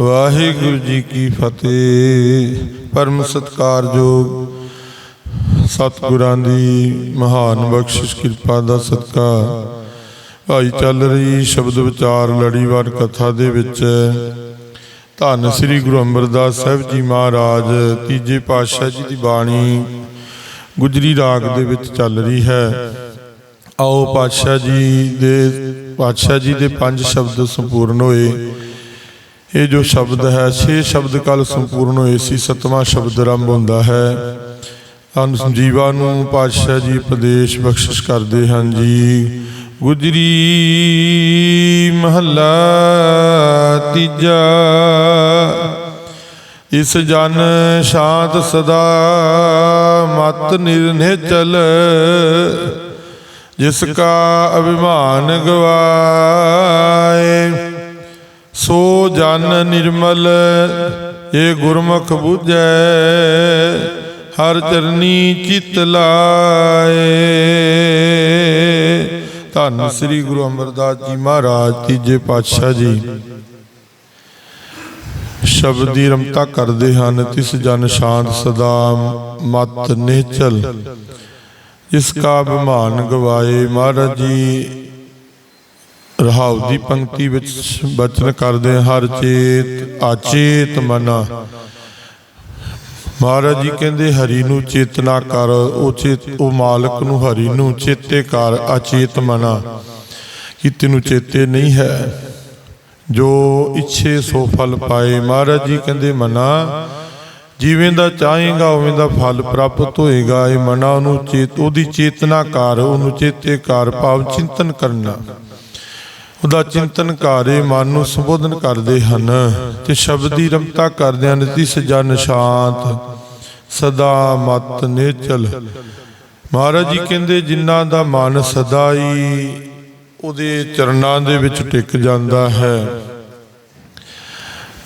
ਵਾਹਿਗੁਰੂ ਜੀ ਕੀ ਫਤਿਹ। ਪਰਮ ਸਤਕਾਰਯੋਗ ਸਤਿਗੁਰਾਂ ਦੀ ਮਹਾਨ ਬਖਸ਼ਿਸ਼, ਕਿਰਪਾ ਦਾ ਸਦਕਾ। ਭਾਈ ਚੱਲ ਰਹੀ ਸ਼ਬਦ ਵਿਚਾਰ, ਲੜੀਵਾਰ ਕਥਾ ਦੇ ਵਿੱਚ। ਧੰਨ ਸ੍ਰੀ ਗੁਰੂ ਅਮਰਦਾਸ ਸਾਹਿਬ ਜੀ ਮਹਾਰਾਜ, ਤੀਜੇ ਪਾਤਸ਼ਾਹ ਜੀ ਦੀ ਬਾਣੀ ਗੁਜਰੀ ਰਾਗ ਦੇ ਵਿੱਚ ਚੱਲ ਰਹੀ ਹੈ। ਆਓ ਪਾਤਸ਼ਾਹ ਜੀ ਦੇ, ਪਾਤਸ਼ਾਹ ਜੀ ਦੇ ਪੰਜ ਸ਼ਬਦ ਸੰਪੂਰਨ ਹੋਏ। ਇਹ ਜੋ ਸ਼ਬਦ ਹੈ 6 ਸ਼ਬਦ ਕੱਲ ਸੰਪੂਰਨ ਹੋਏ ਸੀ, ਸਤਵਾਂ ਸ਼ਬਦ ਆਰੰਭ ਹੁੰਦਾ ਹੈ। ਅਨ ਸੰਜੀਵਾ ਨੂੰ ਪਾਤਸ਼ਾਹ ਜੀ ਉਪਦੇਸ਼ ਬਖਸ਼ਿਸ਼ ਕਰਦੇ ਹਨ ਜੀ। ਗੁਜਰੀ ਮਹੱਲਾ ਤੀਜਾ। ਇਸ ਜਨ ਸ਼ਾਂਤ ਸਦਾ ਮਤ ਨਿਰਨੇਚਲ ਜਿਸ ਕਾ ਅਭਿਮਾਨ ਗਵਾਏ। ਸੋ ਜਨ ਨਿਰਮਲ ਏ ਗੁਰਮੁਖ ਬੁਝੈ, ਹਰ ਚਰਨੀ ਚਿਤ ਲਾਏ। ਧੰਨ ਸ੍ਰੀ ਗੁਰੂ ਅਮਰਦਾਸ ਜੀ ਮਹਾਰਾਜ, ਤੀਜੇ ਪਾਤਸ਼ਾਹ ਜੀ। ਸ਼ਬਦ ਦੀ ਰਮਤਾ ਕਰਦੇ ਹਨ, ਤਿਸ ਜਨ ਸ਼ਾਂਤ ਸਦਾ ਮਤ ਨਿਹਚਲ। ਜਿਸ ਕਾ ਅਭਿਮਾਨ ਗਵਾਏ ਮਹਾਰਾਜ ਜੀ ਰਹਾਉ ਦੀ ਪੰਕਤੀ ਵਿੱਚ ਬਚਨ ਕਰਦੇ ਹਰ ਚੇਤ ਆਚੇਤ ਮਨਾ। ਮਹਾਰਾਜ ਜੀ ਕਹਿੰਦੇ, ਹਰੀ ਨੂੰ ਚੇਤਨਾ ਕਰ, ਉਹ ਚੇਤ, ਉਹ ਮਾਲਕ ਨੂੰ ਹਰੀ ਨੂੰ ਚੇਤੇ ਕਰ ਅਚੇਤ ਮਨਾ। ਕਿ ਤੈਨੂੰ ਚੇਤੇ ਨਹੀਂ ਹੈ? ਜੋ ਇੱਛੇ ਸੋ ਫਲ ਪਾਏ। ਮਹਾਰਾਜ ਜੀ ਕਹਿੰਦੇ, ਮਨਾ, ਜਿਵੇਂ ਦਾ ਚਾਹੇਗਾ, ਉਵੇਂ ਦਾ ਫਲ ਪ੍ਰਾਪਤ ਹੋਏਗਾ। ਇਹ ਮਨਾ ਉਹਨੂੰ ਚੇਤ, ਉਹਦੀ ਚੇਤਨਾ ਕਰ, ਉਹਨੂੰ ਚੇਤੇ ਕਰ, ਭਾਵ ਚਿੰਤਨ ਕਰਨਾ। ਉਹਦਾ ਚਿੰਤਨ ਕਾਰੇ ਮਨ ਨੂੰ ਸੰਬੋਧਨ ਕਰਦੇ ਹਨ ਤੇ ਸ਼ਬਦ ਰਮਤਾ ਕਰਦੇ ਹਨ ਤਿਸ ਜਨ ਸਦਾ ਮਤ ਨੇਚਲ। ਮਹਾਰਾਜ ਜੀ ਕਹਿੰਦੇ, ਜਿਨ੍ਹਾਂ ਦਾ ਮਨ ਸਦਾ ਹੀ ਉਹਦੇ ਚਰਨਾਂ ਦੇ ਵਿੱਚ ਟਿਕ ਜਾਂਦਾ ਹੈ।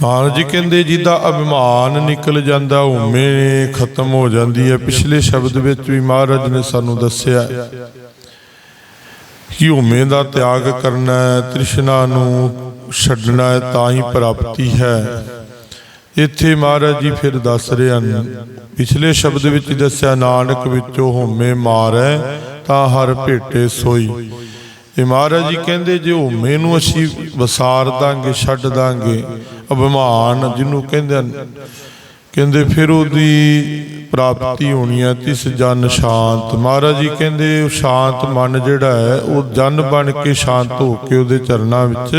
ਮਹਾਰਾਜ ਜੀ ਕਹਿੰਦੇ, ਜਿਹਦਾ ਅਭਿਮਾਨ ਨਿਕਲ ਜਾਂਦਾ ਉਮੇ ਖਤਮ ਹੋ ਜਾਂਦੀ ਹੈ। ਪਿਛਲੇ ਸ਼ਬਦ ਵਿੱਚ ਵੀ ਮਹਾਰਾਜ ਨੇ ਸਾਨੂੰ ਦੱਸਿਆ ਕਿ ਦਾ ਤਿਆਗ ਕਰਨਾ ਹੈ, ਤ੍ਰਿਸ਼ਨਾ ਨੂੰ ਛੱਡਣਾ ਹੈ, ਤਾਂ ਹੀ ਪ੍ਰਾਪਤੀ ਹੈ। ਇੱਥੇ ਮਹਾਰਾਜ ਜੀ ਫਿਰ ਦੱਸ ਰਹੇ ਹਨ, ਪਿਛਲੇ ਸ਼ਬਦ ਵਿੱਚ ਦੱਸਿਆ, ਨਾਨਕ ਵਿੱਚੋਂ ਹੋਮੇ ਮਾਰੈ, ਤਾਂ ਹਰ ਭੇਟੇ ਸੋਈ। ਇਹ ਮਹਾਰਾਜ ਜੀ ਕਹਿੰਦੇ, ਜੇ ਹੋਮੇ ਨੂੰ ਅਸੀਂ ਵਸਾਰ ਦਾਂਗੇ, ਛੱਡ ਦਾਂਗੇ, ਅਭਿਮਾਨ ਜਿਹਨੂੰ ਕਹਿੰਦੇ ਹਨ, ਕਹਿੰਦੇ ਫਿਰ ਉਹਦੀ ਪ੍ਰਾਪਤੀ ਹੋਣੀ ਹੈ, ਤਿਸ ਜਨ ਸ਼ਾਂਤ। ਮਹਾਰਾਜ ਜੀ ਕਹਿੰਦੇ, ਉਹ ਸ਼ਾਂਤ ਮਨ ਜਿਹੜਾ ਹੈ, ਉਹ ਜਨ ਬਣ ਕੇ ਸ਼ਾਂਤ ਹੋ ਕੇ ਉਹਦੇ ਚਰਨਾਂ ਵਿੱਚ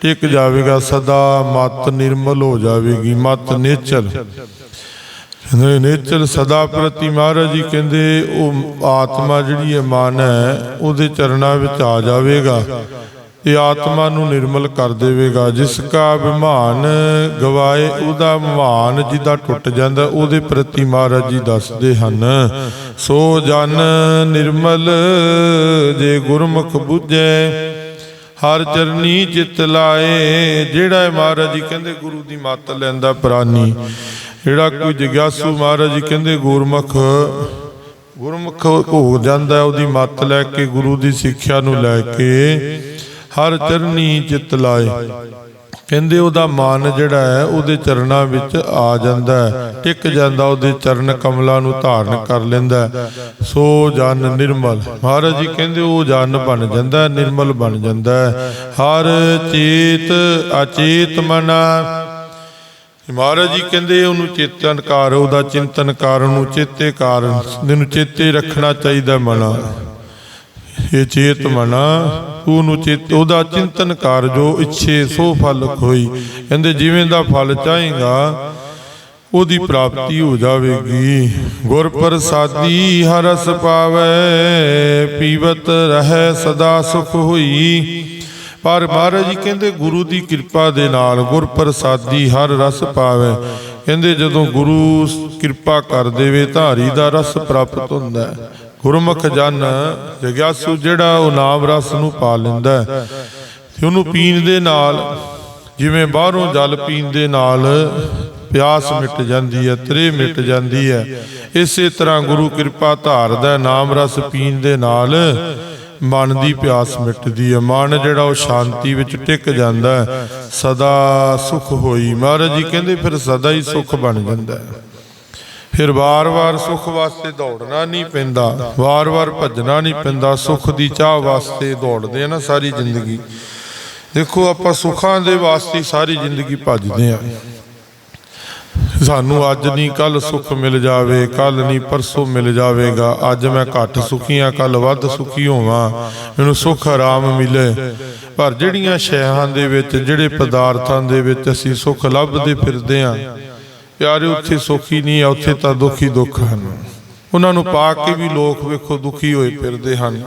ਟਿਕ ਜਾਵੇਗਾ, ਸਦਾ ਮਤ ਨਿਰਮਲ ਹੋ ਜਾਵੇਗੀ, ਮਤ ਨੇਚਰ। ਕਹਿੰਦੇ, ਨੇਚਰ ਸਦਾ ਪ੍ਰਤੀ, ਮਹਾਰਾਜ ਜੀ ਕਹਿੰਦੇ, ਉਹ ਆਤਮਾ ਜਿਹੜੀ ਹੈ, ਮਨ ਹੈ, ਉਹਦੇ ਚਰਨਾਂ ਵਿੱਚ ਆ ਜਾਵੇਗਾ। ਇਹ ਆਤਮਾ ਨੂੰ ਨਿਰਮਲ ਕਰ ਦੇਵੇਗਾ। ਜਿਸ ਕਾ ਅਭਿਮਾਨ ਗਵਾਏ, ਉਹਦਾ ਮਾਨ ਜਿਹਦਾ ਟੁੱਟ ਜਾਂਦਾ, ਉਹਦੇ ਪ੍ਰਤੀ ਮਹਾਰਾਜ ਜੀ ਦੱਸਦੇ ਹਨ, ਸੋ ਜਨ ਨਿਰਮਲ ਜੇ ਗੁਰਮੁਖ ਬੁੱਝੈ, ਹਰ ਚਰਨੀ ਚਿਤ ਲਾਏ। ਜਿਹੜਾ ਮਹਾਰਾਜ ਜੀ ਕਹਿੰਦੇ, ਗੁਰੂ ਦੀ ਮੱਤ ਲੈਂਦਾ ਪ੍ਰਾਨੀ, ਜਿਹੜਾ ਕੋਈ ਜਗਿਆਸੂ ਮਹਾਰਾਜ ਜੀ ਕਹਿੰਦੇ, ਗੁਰਮੁਖ ਗੁਰਮੁਖ ਹੋ ਜਾਂਦਾ, ਉਹਦੀ ਮੱਤ ਲੈ ਕੇ, ਗੁਰੂ ਦੀ ਸਿੱਖਿਆ ਨੂੰ ਲੈ ਕੇ ਹਰ ਚਰਨੀ ਚਿਤ ਲਾਏ। ਕਹਿੰਦੇ ਉਹਦਾ ਮਨ ਜਿਹੜਾ ਹੈ, ਉਹਦੇ ਚਰਨਾਂ ਵਿੱਚ ਆ ਜਾਂਦਾ ਹੈ। ਟਿਕ ਜਾਂਦਾ, ਉਹਦੇ ਚਰਨ ਕਮਲਾਂ ਨੂੰ ਧਾਰਨ ਕਰ ਲੈਂਦਾ ਸੋ ਜਨ ਨਿਰਮਲ। ਮਹਾਰਾਜ ਜੀ ਕਹਿੰਦੇ ਉਹ ਜਨ ਬਣ ਜਾਂਦਾ ਨਿਰਮਲ ਬਣ ਜਾਂਦਾ ਹੈ। ਹਰ ਚੇਤ ਅਚੇਤ ਮਨਾ। ਮਹਾਰਾਜ ਜੀ ਕਹਿੰਦੇ ਉਹਨੂੰ ਚੇਤਨ ਕਰ, ਉਹਦਾ ਚਿੰਤਨ ਕਰ ਉਹਨੂੰ ਚੇਤੇ ਕਰ ਇਹਨੂੰ ਚੇਤੇ ਰੱਖਣਾ ਚਾਹੀਦਾ ਮਨਾ। ਇਹ ਚੇਤ ਮਨਾ, ਤੂੰ ਨੂੰ ਚੇਤ ਉਹਦਾ ਚਿੰਤਨ ਕਰ ਜੋ ਇੱਛੇ, ਸੋ ਫਲ ਕੋਈ ਕਹਿੰਦੇ, ਜਿਵੇਂ ਦਾ ਫਲ ਚਾਹੇਗਾ, ਉਹਦੀ ਪ੍ਰਾਪਤੀ ਹੋ ਜਾਵੇਗੀ। ਗੁਰ ਪ੍ਰਸਾਦੀ ਹਰ ਰਸ ਪਾਵੇ, ਪੀਵਤ ਰਹਿ, ਸਦਾ ਸੁਖ ਹੋਈ। ਪਰ ਮਹਾਰਾਜ ਜੀ ਕਹਿੰਦੇ, ਗੁਰੂ ਦੀ ਕਿਰਪਾ ਦੇ ਨਾਲ ਗੁਰ ਪ੍ਰਸਾਦੀ ਹਰ ਰਸ ਪਾਵੇ। ਕਹਿੰਦੇ, ਜਦੋਂ ਗੁਰੂ ਕਿਰਪਾ ਕਰ ਦੇਵੇ ਤਾਂ ਹਰੀ ਦਾ ਰਸ ਪ੍ਰਾਪਤ ਹੁੰਦਾ ਹੈ। ਗੁਰਮੁਖ ਜਨ ਜਗਿਆਸੂ ਜਿਹੜਾ ਉਹ ਨਾਮ ਰਸ ਨੂੰ ਪਾ ਲੈਂਦਾ ਤੇ ਉਹਨੂੰ ਪੀਣ ਦੇ ਨਾਲ, ਜਿਵੇਂ ਬਾਹਰੋਂ ਜਲ ਪੀਣ ਦੇ ਨਾਲ ਪਿਆਸ ਮਿਟ ਜਾਂਦੀ ਹੈ, ਤ੍ਰੇ ਮਿਟ ਜਾਂਦੀ ਹੈ, ਇਸੇ ਤਰ੍ਹਾਂ ਗੁਰੂ ਕਿਰਪਾ ਧਾਰਦਾ ਨਾਮ ਰਸ ਪੀਣ ਦੇ ਨਾਲ ਮਨ ਦੀ ਪਿਆਸ ਮਿਟਦੀ ਹੈ, ਮਨ ਜਿਹੜਾ ਉਹ ਸ਼ਾਂਤੀ ਵਿੱਚ ਟਿਕ ਜਾਂਦਾ ਹੈ, ਸਦਾ ਸੁਖ ਹੋਈ ਮਹਾਰਾਜ ਜੀ, ਕਹਿੰਦੇ ਫਿਰ ਸਦਾ ਹੀ ਸੁਖ ਬਣ ਜਾਂਦਾ ਹੈ। ਫਿਰ ਵਾਰ-ਵਾਰ ਸੁਖ ਵਾਸਤੇ ਦੌੜਨਾ ਨਹੀਂ ਪੈਂਦਾ, ਵਾਰ-ਵਾਰ ਭੱਜਣਾ ਨਹੀਂ ਪੈਂਦਾ, ਸੁਖ ਦੀ ਚਾਹ ਵਾਸਤੇ ਦੌੜਦੇ ਆ ਨਾ ਸਾਰੀ ਜ਼ਿੰਦਗੀ। ਦੇਖੋ, ਆਪਾਂ ਸੁੱਖਾਂ ਦੇ ਵਾਸਤੇ ਸਾਰੀ ਜ਼ਿੰਦਗੀ ਭੱਜਦੇ ਆ। ਸਾਨੂੰ ਅੱਜ ਨਹੀਂ ਕੱਲ ਸੁੱਖ ਮਿਲ ਜਾਵੇ ਕੱਲ ਨਹੀਂ, ਪਰਸੋਂ ਮਿਲ ਜਾਵੇਗਾ। ਅੱਜ ਮੈਂ ਘੱਟ ਸੁਖੀ ਆ ਕੱਲ ਵੱਧ ਸੁਖੀ ਹੋਵਾਂ। ਮੈਨੂੰ ਸੁੱਖ ਆਰਾਮ ਮਿਲੇ। ਪਰ ਜਿਹੜੀਆਂ ਸ਼ੈਹਾਂ ਦੇ ਵਿੱਚ, ਜਿਹੜੇ ਪਦਾਰਥਾਂ ਦੇ ਵਿੱਚ ਅਸੀਂ ਸੁੱਖ ਲੱਭਦੇ ਫਿਰਦੇ ਆ ਪਿਆਰੇ ਉੱਥੇ ਸੁਖੀ ਨਹੀਂ ਆ, ਉੱਥੇ ਤਾਂ ਦੁਖੀ ਦੁੱਖ ਹਨ। ਉਹਨਾਂ ਨੂੰ ਪਾ ਕੇ ਵੀ ਲੋਕ ਵੇਖੋ ਦੁਖੀ ਹੋਏ ਫਿਰਦੇ ਹਨ।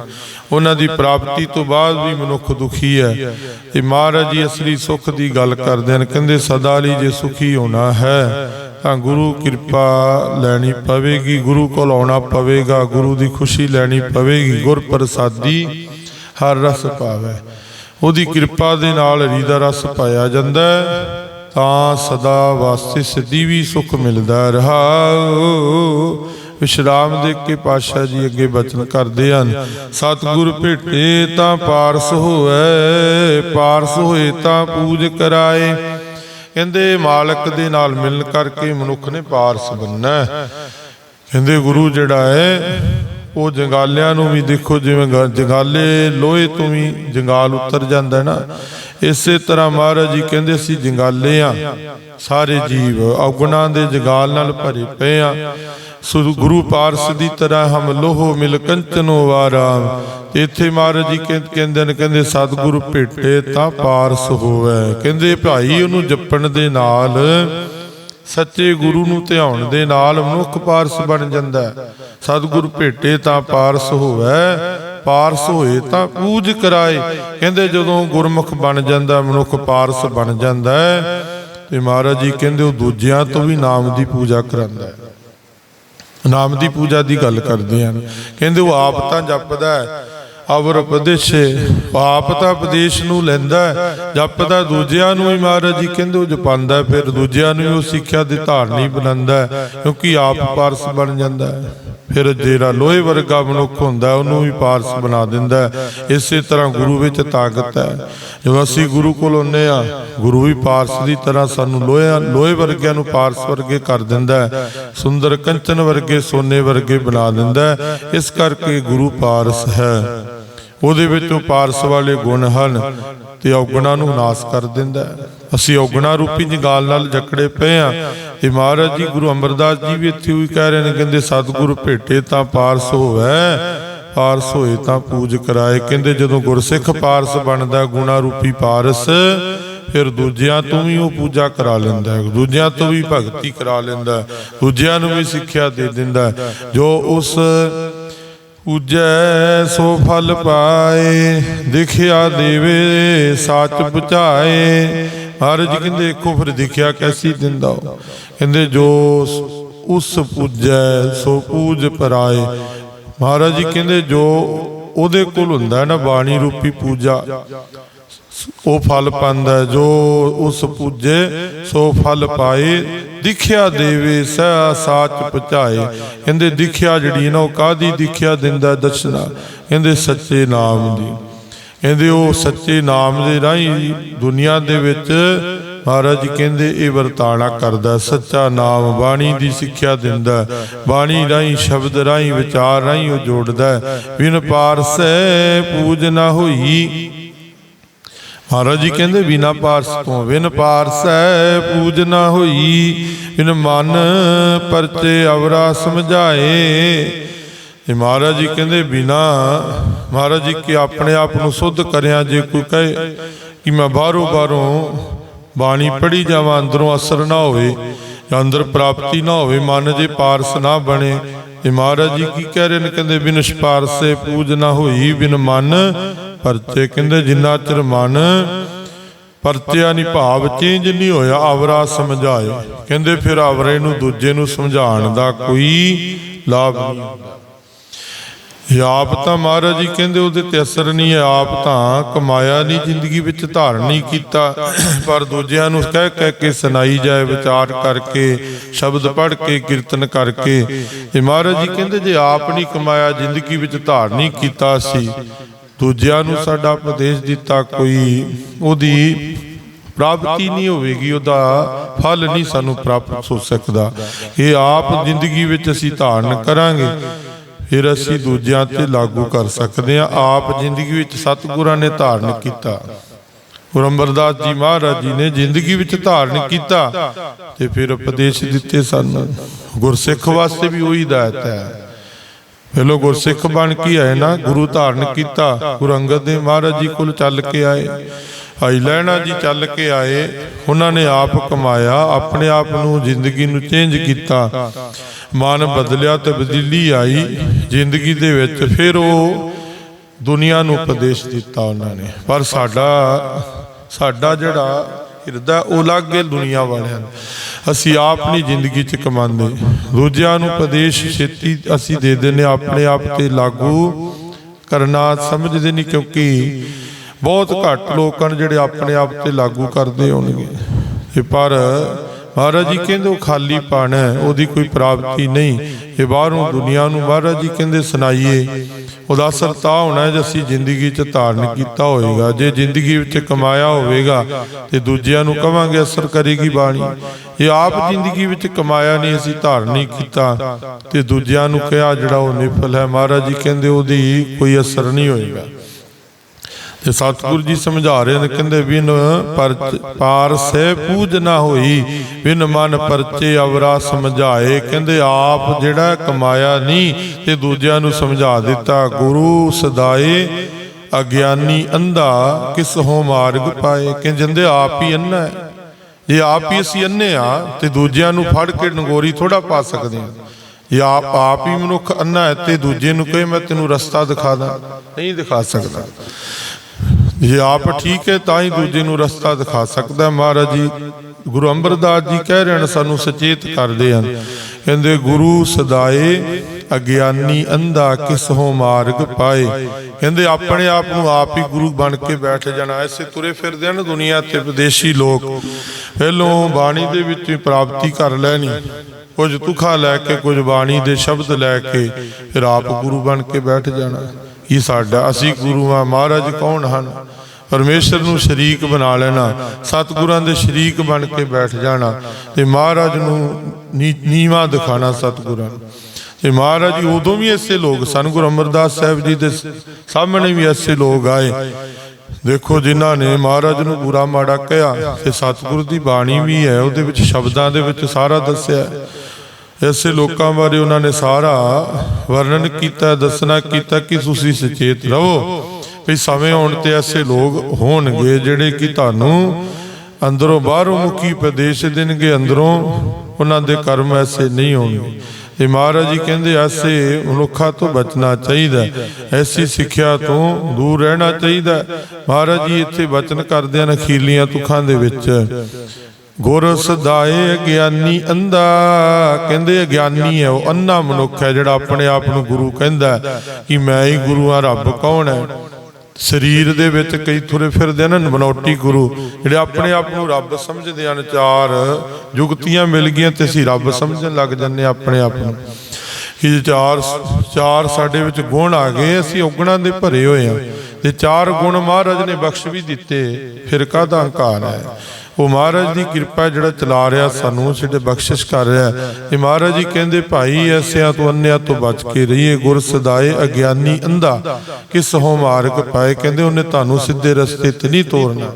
ਉਹਨਾਂ ਦੀ ਪ੍ਰਾਪਤੀ ਤੋਂ ਬਾਅਦ ਵੀ ਮਨੁੱਖ ਦੁਖੀ ਹੈ। ਤੇ ਮਹਾਰਾਜ ਜੀ ਅਸਲੀ ਸੁੱਖ ਦੀ ਗੱਲ ਕਰਦੇ ਹਨ। ਕਹਿੰਦੇ, ਸਦਾ ਲਈ ਜੇ ਸੁਖੀ ਹੋਣਾ ਹੈ, ਤਾਂ ਗੁਰੂ ਕਿਰਪਾ ਲੈਣੀ ਪਵੇਗੀ। ਗੁਰੂ ਕੋਲ ਆਉਣਾ ਪਵੇਗਾ, ਗੁਰੂ ਦੀ ਖੁਸ਼ੀ ਲੈਣੀ ਪਵੇਗੀ। ਗੁਰ ਪ੍ਰਸਾਦੀ, ਹਰ ਰਸ ਪਾਵੇ। ਉਹਦੀ ਕਿਰਪਾ ਦੇ ਨਾਲ ਰੀ ਦਾ ਰਸ ਪਾਇਆ ਜਾਂਦਾ ਹੈ। ਤਾਂ ਸਦਾ ਵਾਸਤੇ ਸਿੱਧੀ ਵੀ ਸੁਖ ਮਿਲਦਾ ਰਹਾਉ ਵਿਸ਼ਰਾਮ ਦੇ ਕੇ ਪਾਸ਼ਾ ਜੀ ਅੱਗੇ ਬਚਨ ਕਰਦੇ ਹਨ। ਸਤਿਗੁਰ ਭੇਟੇ ਤਾਂ ਪਾਰਸ ਹੋਏ ਪਾਰਸ ਹੋਏ ਤਾਂ ਪੂਜ ਕਰਾਏ। ਕਹਿੰਦੇ ਮਾਲਕ ਦੇ ਨਾਲ ਮਿਲਣ ਕਰਕੇ ਮਨੁੱਖ ਨੇ ਪਾਰਸ ਬੰਨਣਾ ਕਹਿੰਦੇ ਗੁਰੂ ਜਿਹੜਾ ਹੈ ਉਹ ਜੰਗਾਲਿਆਂ ਨੂੰ ਵੀ ਦੇਖੋ ਜਿਵੇਂ ਜੰਗਾਲੇ ਲੋਹੇ ਤੋਂ ਵੀ ਜੰਗਾਲ ਉਤਰ ਜਾਂਦਾ ਨਾ। ਇਸੇ ਤਰ੍ਹਾਂ ਮਹਾਰਾਜ ਜੀ ਕਹਿੰਦੇ ਅਸੀਂ ਜੰਗਾਲੇ ਆ ਸਾਰੇ ਜੀਵ ਔਗਣਾਂ ਦੇ ਜੰਗਾਲ ਨਾਲ ਭਰੇ ਪਏ ਆ ਸੋ ਗੁਰੂ ਪਾਰਸ ਦੀ ਤਰ੍ਹਾਂ ਹਮ ਲੋਹੋ ਮਿਲ ਕੰਚਨੋ ਵਾਰਾਮ ਇੱਥੇ ਮਹਾਰਾਜ ਜੀ ਕਹਿੰਦੇ ਨੇ, ਕਹਿੰਦੇ ਸਤਿਗੁਰੂ ਭੇਟੇ ਤਾਂ ਪਾਰਸ ਹੋਵੇ। ਕਹਿੰਦੇ ਭਾਈ ਉਹਨੂੰ ਜਪਣ ਦੇ ਨਾਲ ਸੱਚੇ ਗੁਰੂ ਨੂੰ ਧਿਆਉਣ ਦੇ ਨਾਲ ਮਨੁੱਖ ਪਾਰਸ ਬਣ ਜਾਂਦਾ ਹੈ। ਸਤਿਗੁਰ ਭੇਟੇ ਤਾਂ ਪਾਰਸ ਹੋਵੇ, ਪਾਰਸ ਹੋਏ ਤਾਂ ਪੂਜ ਕਰਾਏ। ਕਹਿੰਦੇ ਜਦੋਂ ਗੁਰਮੁਖ ਬਣ ਜਾਂਦਾ, ਮਨੁੱਖ ਪਾਰਸ ਬਣ ਜਾਂਦਾ ਹੈ। ਤੇ ਮਹਾਰਾਜ ਜੀ ਕਹਿੰਦੇ ਉਹ ਦੂਜਿਆਂ ਤੋਂ ਵੀ ਨਾਮ ਦੀ ਪੂਜਾ ਕਰਾਂਦਾ ਹੈ। ਨਾਮ ਦੀ ਪੂਜਾ ਦੀ ਗੱਲ ਕਰਦੇ ਹਨ। ਕਹਿੰਦੇ ਉਹ ਆਪ ਤਾਂ ਜਪਦਾ ਹੈ। ਅਵਰ ਉਪਦੇਸ਼ੇ ਉਹ ਆਪ ਤਾਂ ਉਪਦੇਸ਼ ਨੂੰ ਲੈਂਦਾ ਹੈ, ਜਪਦਾ ਦੂਜਿਆਂ ਨੂੰ ਹੀ ਮਹਾਰਾਜ ਜੀ ਕਹਿੰਦੇ ਉਹ ਜਪਾਂਦਾ ਫਿਰ ਦੂਜਿਆਂ ਨੂੰ ਉਹ ਸਿੱਖਿਆ ਦੀ ਧਾਰਨੀ ਬਣਾਉਂਦਾ ਕਿਉਂਕਿ ਆਪ ਪਾਰਸ ਬਣ ਜਾਂਦਾ ਫਿਰ ਜਿਹੜਾ ਲੋਹੇ ਵਰਗਾ ਮਨੁੱਖ ਹੁੰਦਾ ਉਹਨੂੰ ਵੀ ਪਾਰਸ ਬਣਾ ਦਿੰਦਾ ਇਸੇ ਤਰ੍ਹਾਂ ਗੁਰੂ ਵਿੱਚ ਤਾਕਤ ਹੈ। ਜਦੋਂ ਅਸੀਂ ਗੁਰੂ ਕੋਲ ਆਉਂਦੇ ਆ ਗੁਰੂ ਵੀ ਪਾਰਸ ਦੀ ਤਰ੍ਹਾਂ ਸਾਨੂੰ ਲੋਹੇ ਲੋਹੇ ਵਰਗਿਆਂ ਨੂੰ ਪਾਰਸ ਵਰਗੇ ਕਰ ਦਿੰਦਾ ਸੁੰਦਰ ਕੰਚਨ ਵਰਗੇ ਸੋਨੇ ਵਰਗੇ ਬਣਾ ਦਿੰਦਾ ਇਸ ਕਰਕੇ ਗੁਰੂ ਪਾਰਸ ਹੈ। ਉਹਦੇ ਵਿੱਚੋਂ ਪਾਰਸ ਵਾਲੇ ਗੁਣ ਹਨ ਤੇ ਔਗਣਾ ਨੂੰ ਨਾਸ ਕਰ ਦਿੰਦਾ ਅਸੀਂ ਔਗਣਾ ਰੂਪੀ ਜੰਗਾਲ ਨਾਲ ਜਕੜੇ ਪਏ ਆ ਤੇ ਮਹਾਰਾਜ ਜੀ ਗੁਰੂ ਅਮਰਦਾਸ ਜੀ ਵੀ ਇੱਥੇ ਵੀ ਕਹਿ ਰਹੇ ਨੇ, ਕਹਿੰਦੇ ਸਤਿਗੁਰੂ ਭੇਟੇ ਤਾਂ ਪਾਰਸ ਹੋਵੇ, ਪਾਰਸ ਹੋਏ ਤਾਂ ਪੂਜ ਕਰਾਏ। ਕਹਿੰਦੇ ਜਦੋਂ ਗੁਰਸਿੱਖ ਪਾਰਸ ਬਣਦਾ, ਗੁਣਾ ਰੂਪੀ ਪਾਰਸ, ਫਿਰ ਦੂਜਿਆਂ ਤੋਂ ਵੀ ਉਹ ਪੂਜਾ ਕਰਾ ਲੈਂਦਾ ਹੈ। ਦੂਜਿਆਂ ਤੋਂ ਵੀ ਭਗਤੀ ਕਰਾ ਲੈਂਦਾ ਹੈ। ਦੂਜਿਆਂ ਨੂੰ ਵੀ ਸਿੱਖਿਆ ਦੇ ਦਿੰਦਾ ਜੋ ਉਸ ਪੂਜੈ ਸੋ ਫਲ ਪਾਏ, ਦਿਖਿਆ ਦੇਵੇ, ਸੱਚ ਬੁਝਾਏ ਮਹਾਰਾਜ ਜੀ ਕਹਿੰਦੇ, ਦੇਖੋ ਫਿਰ ਦੇਖਿਆ ਕੈਸੀ ਦਿੰਦਾ ਉਹ। ਕਹਿੰਦੇ, ਜੋ ਉਸ ਪੂਜੈ, ਸੋ ਪੂਜ ਪਰਾਏ। ਮਹਾਰਾਜ ਜੀ ਕਹਿੰਦੇ, ਜੋ ਉਹਦੇ ਕੋਲ ਹੁੰਦਾ ਨਾ, ਬਾਣੀ ਰੂਪੀ ਪੂਜਾ ਉਹ ਫਲ ਪਾਂਦਾ ਜੋ ਉਸ ਪੂਜੇ, ਸੋ ਫਲ ਪਾਏ। ਦਿਖਿਆ ਦੇਵੇ ਸਾ ਸਾਚ ਪਚਾਏ ਕਹਿੰਦੇ, ਦਿਖਿਆ ਜਿਹੜੀ ਨਾ, ਉਹ ਕਾਦੀ ਦਿਖਿਆ ਦਿੰਦਾ ਦਰਸ਼ਨਾ ਕਹਿੰਦੇ, ਸੱਚੇ ਨਾਮ ਦੀ। ਕਹਿੰਦੇ, ਉਹ ਸੱਚੇ ਨਾਮ ਦੇ ਰਾਹੀਂ ਦੁਨੀਆ ਦੇ ਵਿੱਚ ਮਹਾਰਾਜ ਕਹਿੰਦੇ, ਇਹ ਵਰਤਾਣਾ ਕਰਦਾ ਸੱਚਾ ਨਾਮ ਬਾਣੀ ਦੀ ਸਿੱਖਿਆ ਦਿੰਦਾ ਬਾਣੀ ਰਾਹੀਂ, ਸ਼ਬਦ ਰਾਹੀਂ, ਵਿਚਾਰ ਰਾਹੀਂ ਉਹ ਜੋੜਦਾ ਹੈ। ਬਿਨ ਪਾਰਸੈ ਪੂਜ ਨਾ ਹੋਈ। ਮਹਾਰਾਜ ਜੀ ਕਹਿੰਦੇ, ਬਿਨਾ ਪਾਰਸ ਤੋਂ ਬਿਨ ਪਾਰਸੈ ਪੂਜ ਨਾ ਹੋਈ। ਬਿਨ ਮਨ ਪਰਚੇ ਅਵਰਾ ਸਮਝਾਏ। ਇਹ ਮਹਾਰਾਜ ਜੀ ਕਹਿੰਦੇ, ਬਿਨਾ ਮਹਾਰਾਜ ਜੀ ਕਿ ਆਪਣੇ ਆਪ ਨੂੰ ਸੁੱਧ ਕਰਿਆ, ਜੇ ਕੋਈ ਕਹੇ ਕਿ ਮੈਂ ਬਾਹਰੋਂ ਬਾਹਰੋਂ ਬਾਣੀ ਪੜੀ ਜਾਵਾਂ, ਅੰਦਰੋਂ ਅਸਰ ਨਾ ਹੋਵੇ, ਜਾਂ ਅੰਦਰ ਪ੍ਰਾਪਤੀ ਨਾ ਹੋਵੇ, ਮਨ ਜੇ ਪਾਰਸ ਨਾ ਬਣੇ। ਇਹ ਮਹਾਰਾਜ ਜੀ ਕੀ ਕਹਿ ਰਹੇ ਨੇ? ਕਹਿੰਦੇ, ਬਿਨ ਪਾਰਸੇ ਪੂਜ ਨਾ ਹੋਈ, ਬਿਨ ਮਨ ਪਰਚੇ ਕਹਿੰਦੇ ਜਿੰਨਾ ਚਿਰ ਮਨ ਪਰਚਿਆ ਨਹੀਂ ਭਾਵ ਚੇਂਜ ਨਹੀਂ ਹੋਇਆ, ਆਵਰਾ ਸਮਝਾਏ। ਕਹਿੰਦੇ ਫਿਰ ਆਵਰੇ ਨੂੰ ਦੂਜੇ ਨੂੰ ਸਮਝਾਉਣ ਦਾ ਕੋਈ ਲਾਭ ਨਹੀਂ ਆਪ ਤਾਂ ਮਹਾਰਾਜ ਜੀ ਕਹਿੰਦੇ ਉਹਦੇ ਤੇ ਅਸਰ ਨਹੀਂ ਹੈ, ਆਪ ਤਾਂ ਕਮਾਇਆ ਨਹੀਂ ਜ਼ਿੰਦਗੀ ਵਿੱਚ ਧਾਰਨ ਨਹੀਂ ਕੀਤਾ। ਪਰ ਦੂਜਿਆਂ ਨੂੰ ਕਹਿ ਕਹਿ ਕੇ ਸੁਣਾਈ ਜਾਏ, ਵਿਚਾਰ ਕਰਕੇ, ਸ਼ਬਦ ਪੜ੍ਹ ਕੇ, ਕੀਰਤਨ ਕਰਕੇ। ਇਹ ਮਹਾਰਾਜ ਜੀ ਕਹਿੰਦੇ ਜੇ ਆਪ ਨਹੀਂ ਕਮਾਇਆ, ਜ਼ਿੰਦਗੀ ਵਿੱਚ ਧਾਰਨ ਨਹੀਂ ਕੀਤਾ ਸੀ ਦੂਜਿਆਂ ਨੂੰ ਸਾਡਾ ਉਪਦੇਸ਼ ਦਿੱਤਾ ਕੋਈ ਉਹਦੀ ਪ੍ਰਾਪਤੀ ਨਹੀਂ ਹੋਵੇਗੀ ਉਹਦਾ ਫਲ ਨਹੀਂ ਸਾਨੂੰ ਪ੍ਰਾਪਤ ਹੋ ਸਕਦਾ। ਇਹ ਆਪ ਜ਼ਿੰਦਗੀ ਵਿੱਚ ਅਸੀਂ ਧਾਰਨ ਕਰਾਂਗੇ। ਫਿਰ ਅਸੀਂ ਦੂਜਿਆਂ ਤੇ ਲਾਗੂ ਕਰ ਸਕਦੇ ਹਾਂ। ਆਪ ਜ਼ਿੰਦਗੀ ਵਿੱਚ ਸਤਿਗੁਰਾਂ ਨੇ ਧਾਰਨ ਕੀਤਾ। ਗੁਰੂ ਅਮਰਦਾਸ ਜੀ ਮਹਾਰਾਜ ਜੀ ਨੇ ਜ਼ਿੰਦਗੀ ਵਿੱਚ ਧਾਰਨ ਕੀਤਾ ਤੇ ਫਿਰ ਉਪਦੇਸ਼ ਦਿੱਤੇ ਸਨ। ਗੁਰਸਿੱਖ ਵਾਸਤੇ ਵੀ ਉਹੀ ਦਾਇਤ ਹੈ। ਪਹਿਲੋ ਗੁਰਸਿੱਖ ਬਣ ਕੇ ਆਏ ਨਾ, ਗੁਰੂ ਧਾਰਨ ਕੀਤਾ ਗੁਰੂ ਅੰਗਦ ਦੇਵ ਮਹਾਰਾਜ ਜੀ ਕੋਲ ਚੱਲ ਕੇ ਆਏ। ਭਾਈ ਲਹਿਣਾ ਜੀ ਚੱਲ ਕੇ ਆਏ, ਉਹਨਾਂ ਨੇ ਆਪ ਕਮਾਇਆ, ਆਪਣੇ ਆਪ ਨੂੰ ਜ਼ਿੰਦਗੀ ਨੂੰ ਚੇਂਜ ਕੀਤਾ। ਮਨ ਬਦਲਿਆ ਤੇ ਬਦਲੀ ਆਈ, ਜ਼ਿੰਦਗੀ ਦੇ ਵਿੱਚ ਫਿਰ ਉਹ ਦੁਨੀਆ ਨੂੰ ਉਪਦੇਸ਼ ਦਿੱਤਾ ਉਹਨਾਂ ਨੇ। ਪਰ ਸਾਡਾ ਸਾਡਾ ਜਿਹੜਾ ਹਿਰਦਾ ਉਹ ਲੱਗ ਗਿਆ ਦੁਨੀਆ ਵਾਲਿਆਂ ਨੂੰ। ਅਸੀਂ ਆਪਣੀ ਜ਼ਿੰਦਗੀ 'ਚ ਕਮਾਉਂਦੇ। ਦੂਜਿਆਂ ਨੂੰ ਪ੍ਰਦੇਸ਼ ਛੇਤੀ ਅਸੀਂ ਦੇ ਦਿੰਦੇ ਹਾਂ, ਆਪਣੇ ਆਪ ਤੇ ਲਾਗੂ ਕਰਨਾ ਸਮਝਦੇ ਨਹੀਂ ਕਿਉਂਕਿ ਬਹੁਤ ਘੱਟ ਲੋਕ ਹਨ ਜਿਹੜੇ ਆਪਣੇ ਆਪ ਤੇ ਲਾਗੂ ਕਰਦੇ ਹੋਣਗੇ। ਤੇ ਪਰ ਮਹਾਰਾਜ ਜੀ ਕਹਿੰਦੇ ਉਹ ਖਾਲੀ ਪਣ ਉਹਦੀ ਕੋਈ ਪ੍ਰਾਪਤੀ ਨਹੀਂ। ਇਹ ਬਾਹਰੋਂ ਦੁਨੀਆ ਨੂੰ ਮਹਾਰਾਜ ਜੀ ਕਹਿੰਦੇ ਸੁਣਾਈਏ। ਉਹਦਾ ਅਸਰ ਤਾਂ ਹੋਣਾ ਜੇ ਅਸੀਂ ਜ਼ਿੰਦਗੀ 'ਚ ਧਾਰਨ ਕੀਤਾ ਹੋਏਗਾ। ਜੇ ਜ਼ਿੰਦਗੀ ਵਿੱਚ ਕਮਾਇਆ ਹੋਵੇਗਾ, ਤੇ ਦੂਜਿਆਂ ਨੂੰ ਕਵਾਂਗੇ, ਅਸਰ ਕਰੇਗੀ ਬਾਣੀ। ਇਹ ਆਪ ਜ਼ਿੰਦਗੀ ਵਿੱਚ ਕਮਾਇਆ ਨਹੀਂ, ਅਸੀਂ ਧਾਰਨ ਨਹੀਂ ਕੀਤਾ, ਤੇ ਦੂਜਿਆਂ ਨੂੰ ਕਿਹਾ, ਜਿਹੜਾ ਉਹ ਨਿਫਲ ਹੈ, ਮਹਾਰਾਜ ਜੀ ਕਹਿੰਦੇ ਉਹਦੀ ਕੋਈ ਅਸਰ ਨਹੀਂ ਹੋਏਗਾ। ਤੇ ਸਤਿਗੁਰੂ ਜੀ ਸਮਝਾ ਰਹੇ ਨੇ, ਕਹਿੰਦੇ, ਬਿਨ ਪਰ ਪਾਰ ਸੇ ਪੂਜ ਨਾ ਹੋਈ, ਬਿਨ ਮਨ ਪਰਚੇ ਅਵਰਾ ਸਮਝਾਏ। ਕਹਿੰਦੇ, ਆਪ ਜਿਹੜਾ ਕਮਾਇਆ ਨਹੀਂ, ਤੇ ਦੂਜਿਆਂ ਨੂੰ ਸਮਝਾ ਦਿੱਤਾ। ਗੁਰੂ ਸਦਾਏ, ਅਗਿਆਨੀ ਅੰਧਾ, ਕਿਸ ਹੋ ਮਾਰਗ ਪਾਏ? ਕਿ ਜਿੰਦੇ, ਆਪ ਹੀ ਅੰਨਾ ਹੈ। ਜੇ ਆਪ ਹੀ ਅਸੀਂ ਅੰਨੇ ਆ ਤੇ ਦੂਜਿਆਂ ਨੂੰ ਫੜ ਕੇ ਨਗੋਰੀ ਥੋੜਾ ਪਾ ਸਕਦੇ ਹਾਂ। ਜੇ ਆਪ ਆਪ ਹੀ ਮਨੁੱਖ ਅੰਨਾ ਹੈ, ਤੇ ਦੂਜੇ ਨੂੰ ਕਹੇ, ਮੈਂ ਤੈਨੂੰ ਰਸਤਾ ਦਿਖਾ ਦਾਂ ਨਹੀਂ ਦਿਖਾ ਸਕਦਾ। ਜੇ ਆਪ ਠੀਕ ਹੈ, ਤਾਂ ਹੀ ਦੂਜੇ ਨੂੰ ਰਸਤਾ ਦਿਖਾ ਸਕਦਾ ਮਹਾਰਾਜ ਜੀ। ਗੁਰੂ ਅੰਮ੍ਰਿਤਦਾਸ ਜੀ ਕਹਿ ਰਹੇ ਹਨ, ਸਾਨੂੰ ਸੁਚੇਤ ਕਰਦੇ ਹਨ। ਕਹਿੰਦੇ, ਗੁਰੂ ਸਦਾਏ, ਅਗਿਆਨੀ ਅੰਧਾ ਕਿਸ ਹੋ ਮਾਰਗ ਪਾਏ? ਕਹਿੰਦੇ, ਆਪਣੇ ਆਪ ਨੂੰ ਆਪ ਹੀ ਗੁਰੂ ਬਣ ਕੇ ਬੈਠ ਜਾਣਾ। ਐਸੇ ਤੁਰੇ ਫਿਰਦੇ ਹਨ ਦੁਨੀਆ ਤੇ ਵਿਦੇਸ਼ੀ ਲੋਕ। ਪਹਿਲੋਂ ਬਾਣੀ ਦੇ ਵਿੱਚ ਹੀ ਪ੍ਰਾਪਤੀ ਕਰ ਲੈਣੀ। ਕੁਝ ਤੁਖਾ ਲੈ ਕੇ, ਕੁਝ ਬਾਣੀ ਦੇ ਸ਼ਬਦ ਲੈ ਕੇ, ਫਿਰ ਆਪ ਗੁਰੂ ਬਣ ਕੇ ਬੈਠ ਜਾਣਾ। ਇਹ ਸਾਡਾ, ਅਸੀਂ ਗੁਰੂ ਆ, ਮਹਾਰਾਜ ਕੌਣ ਹਨ? ਪਰਮੇਸ਼ਰ ਨੂੰ ਸ਼ਰੀਕ ਬਣਾ ਲੈਣਾ, ਸਤਿਗੁਰਾਂ ਦੇ ਸ਼ਰੀਕ ਬਣ ਕੇ ਬੈਠ ਜਾਣਾ, ਤੇ ਮਹਾਰਾਜ ਨੂੰ ਨੀ- ਨੀਵਾਂ ਦਿਖਾਣਾ ਸਤਿਗੁਰਾਂ ਨੂੰ। ਤੇ ਮਹਾਰਾਜ ਜੀ, ਉਦੋਂ ਵੀ ਐਸੇ ਲੋਕ ਸਨ, ਗੁਰੂ ਅਮਰਦਾਸ ਸਾਹਿਬ ਜੀ ਦੇ ਸਾਹਮਣੇ ਵੀ ਐਸੇ ਲੋਕ ਆਏ। ਦੇਖੋ, ਜਿਨ੍ਹਾਂ ਨੇ ਮਹਾਰਾਜ ਨੂੰ ਬੁਰਾ ਮਾੜਾ ਕਿਹਾ, ਤੇ ਸਤਿਗੁਰੂ ਦੀ ਬਾਣੀ ਵੀ ਹੈ, ਉਹਦੇ ਵਿੱਚ ਸ਼ਬਦਾਂ ਦੇ ਵਿੱਚ ਸਾਰਾ ਦੱਸਿਆ। ਐਸੇ ਲੋਕਾਂ ਬਾਰੇ ਉਹਨਾਂ ਨੇ ਸਾਰਾ ਵਰਣਨ ਕੀਤਾ, ਦੱਸਣਾ ਕੀਤਾ ਕਿ ਤੁਸੀਂ ਸੁਚੇਤ ਰਹੋ ਵੀ ਸਮੇਂ ਆਉਣ ਤੇ ਐਸੇ ਲੋਕ ਹੋਣਗੇ ਜਿਹੜੇ ਕਿ ਤੁਹਾਨੂੰ ਅੰਦਰੋਂ ਬਾਹਰੋਂ ਮੁਖੀ ਉਪਦੇਸ਼ ਦੇਣਗੇ, ਅੰਦਰੋਂ ਉਹਨਾਂ ਦੇ ਕਰਮ ਐਸੇ ਨਹੀਂ ਹੋਣਗੇ। ਤੇ ਮਹਾਰਾਜ ਜੀ ਕਹਿੰਦੇ, ਐਸੇ ਮਨੁੱਖਾਂ ਤੋਂ ਬਚਣਾ ਚਾਹੀਦਾ ਐਸੀ ਸਿੱਖਿਆ ਤੋਂ ਦੂਰ ਰਹਿਣਾ ਚਾਹੀਦਾ ਮਹਾਰਾਜ ਜੀ ਇੱਥੇ ਬਚਨ ਕਰਦੇ ਹਨ ਅਖੀਰਲੀਆਂ ਤੁਖਾਂ ਦੇ ਵਿੱਚ। ਗੁਰ ਸਦਾਏ ਅਗਿਆਨੀ ਅੰਧਾ। ਕਹਿੰਦੇ ਅਗਿਆਨੀ ਹੈ, ਉਹ ਅੰਨਾ ਮਨੁੱਖ ਹੈ, ਜਿਹੜਾ ਆਪਣੇ ਆਪ ਨੂੰ ਗੁਰੂ ਕਹਿੰਦਾ ਕਿ ਮੈਂ ਹੀ ਗੁਰੂ ਆ ਰੱਬ ਕੌਣ ਹੈ? ਸਰੀਰ ਦੇ ਵਿੱਚ ਕਈ ਥੁਰੇ ਫਿਰਦੇ ਨੇ ਬਨੌਟੀ ਗੁਰੂ, ਜਿਹੜੇ ਆਪਣੇ ਆਪ ਨੂੰ ਰੱਬ ਸਮਝਦੇ ਹਨ, ਚਾਰ ਜੁਗਤੀਆਂ ਮਿਲ ਗਈਆਂ ਤੇ ਅਸੀਂ ਰੱਬ ਸਮਝਣ ਲੱਗ ਜੰਨੇ ਆਪਣੇ ਆਪ ਨੂੰ। ਕਿ ਚਾਰ ਚਾਰ ਸਾਡੇ ਵਿੱਚ ਗੁਣ ਆ ਗਏ, ਅਸੀਂ ਔਗਣਾਂ ਦੇ ਭਰੇ ਹੋਏ ਆ ਤੇ ਚਾਰ ਗੁਣ ਮਹਾਰਾਜ ਨੇ ਬਖਸ਼ ਵੀ ਦਿੱਤੇ, ਫਿਰ ਕਾਹਦਾ ਹੰਕਾਰ ਹੈ? ਉਹ ਮਹਾਰਾਜ ਦੀ ਕਿਰਪਾ ਜਿਹੜਾ ਚਲਾ ਰਿਹਾ ਸਾਨੂੰ ਜਿਹੜੇ ਬਖਸ਼ਿਸ਼ ਕਰ ਰਿਹਾ। ਇਹ ਮਹਾਰਾਜ ਜੀ ਕਹਿੰਦੇ, ਭਾਈ, ਐਸਿਆਂ ਤੋਂ ਅੰਨਿਆਂ ਤੋਂ ਬਚ ਕੇ ਰਹੀਏ। ਗੁਰ ਸਦਾਏ ਅਗਿਆਨੀ ਅੰਧਾ, ਕਿਸ ਹੋ ਮਾਰਗ ਪਾਏ? ਕਹਿੰਦੇ, ਉਹਨੇ ਤੁਹਾਨੂੰ ਸਿੱਧੇ ਰਸਤੇ ਤੇ ਨਹੀਂ ਤੋਰਨਾ।